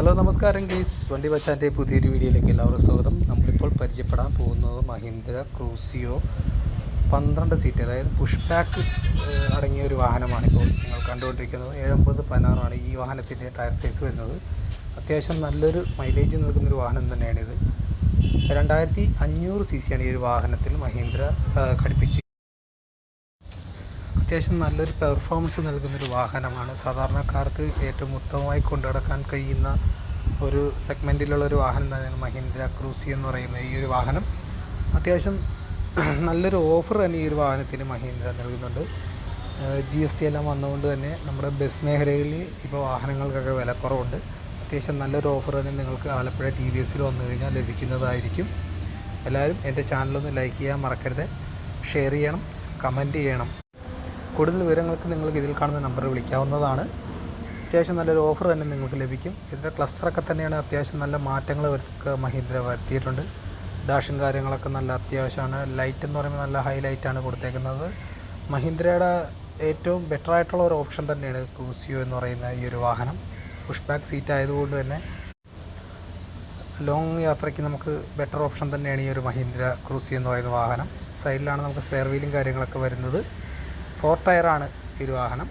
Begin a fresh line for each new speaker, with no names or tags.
Hello നമസ്കാരം guys വണ്ടി വച്ചാന്റെ പുതിയൊരു വീഡിയോയിലേക്ക് എല്ലാവർക്കും സ്വാഗതം. നമ്മളിപ്പോൾ പരിചയപ്പെടാൻ പോകുന്നത് മഹീന്ദ്ര ക്രൂസിയോ പന്ത്രണ്ട് സീറ്റ് അതായത് പുഷ് ബാക്ക് അടങ്ങിയ ഒരു വാഹനമാണ് ഇപ്പോൾ നിങ്ങൾ കണ്ടുകൊണ്ടിരിക്കുന്നത്. ഏഴമ്പത് പതിനാറാണ് ഈ വാഹനത്തിന്റെ ടയർ സൈസ് വരുന്നത്. അത്യാവശ്യം നല്ലൊരു മൈലേജ് നൽകുന്നൊരു വാഹനം തന്നെയാണിത്. രണ്ടായിരത്തി അഞ്ഞൂറ് സി സിയാണ് ഈ ഒരു വാഹനത്തിൽ മഹീന്ദ്ര ഘടിപ്പിച്ച് അത്യാവശ്യം നല്ലൊരു പെർഫോമൻസ് നൽകുന്നൊരു വാഹനമാണ്. സാധാരണക്കാർക്ക് ഏറ്റവും ഉത്തമമായി കൊണ്ടുനടക്കാൻ കഴിയുന്ന ഒരു സെഗ്മെന്റിലുള്ള ഒരു വാഹനം തന്നെയാണ് മഹീന്ദ്ര ക്രൂസി എന്ന് പറയുന്ന ഈ ഒരു വാഹനം. അത്യാവശ്യം നല്ലൊരു ഓഫർ തന്നെ ഈ ഒരു വാഹനത്തിന് മഹീന്ദ്ര നൽകുന്നുണ്ട്. ജി എസ് ടി എല്ലാം വന്നുകൊണ്ട് തന്നെ നമ്മുടെ ബസ് മേഖലയിൽ ഇപ്പോൾ വാഹനങ്ങൾക്കൊക്കെ വിലക്കുറവുണ്ട്. അത്യാവശ്യം നല്ലൊരു ഓഫർ തന്നെ നിങ്ങൾക്ക് ആലപ്പുഴ ടി വി എസിൽ വന്നു കഴിഞ്ഞാൽ ലഭിക്കുന്നതായിരിക്കും. എല്ലാവരും എന്റെ ചാനലൊന്ന് ലൈക്ക് ചെയ്യാൻ മറക്കരുത്. ഷെയർ ചെയ്യണം കമന്റ് ചെയ്യണം. കൂടുതൽ വിവരങ്ങൾക്ക് നിങ്ങൾക്ക് ഇതിൽ കാണുന്ന നമ്പറിൽ വിളിക്കാവുന്നതാണ്. അത്യാവശ്യം നല്ലൊരു ഓഫർ തന്നെ നിങ്ങൾക്ക് ലഭിക്കും. ഇതിന്റെ ക്ലസ്റ്ററൊക്കെ തന്നെയാണ് അത്യാവശ്യം നല്ല മാറ്റങ്ങൾ വരുത്തൊക്കെ മഹീന്ദ്ര വരുത്തിയിട്ടുണ്ട്. ഡാഷും കാര്യങ്ങളൊക്കെ നല്ല അത്യാവശ്യമാണ്. ലൈറ്റ് എന്ന് പറയുമ്പോൾ നല്ല ഹൈലൈറ്റാണ് കൊടുത്തേക്കുന്നത്. മഹീന്ദ്രയുടെ ഏറ്റവും ബെറ്റർ ആയിട്ടുള്ള ഒരു ഓപ്ഷൻ തന്നെയാണ് ക്രൂസിയോ എന്ന് പറയുന്ന ഈ ഒരു വാഹനം. പുഷ് ബാക്ക് സീറ്റ് ആയതുകൊണ്ട് തന്നെ ലോങ് യാത്രയ്ക്ക് നമുക്ക് ബെറ്റർ ഓപ്ഷൻ തന്നെയാണ് ഈ ഒരു മഹീന്ദ്ര ക്രൂസിയോ എന്ന് പറയുന്ന വാഹനം. സൈഡിലാണ് നമുക്ക് സ്പെയർ വീലും കാര്യങ്ങളൊക്കെ വരുന്നത്. ഫോർ ടയറാണ് ഈ ഒരു വാഹനം.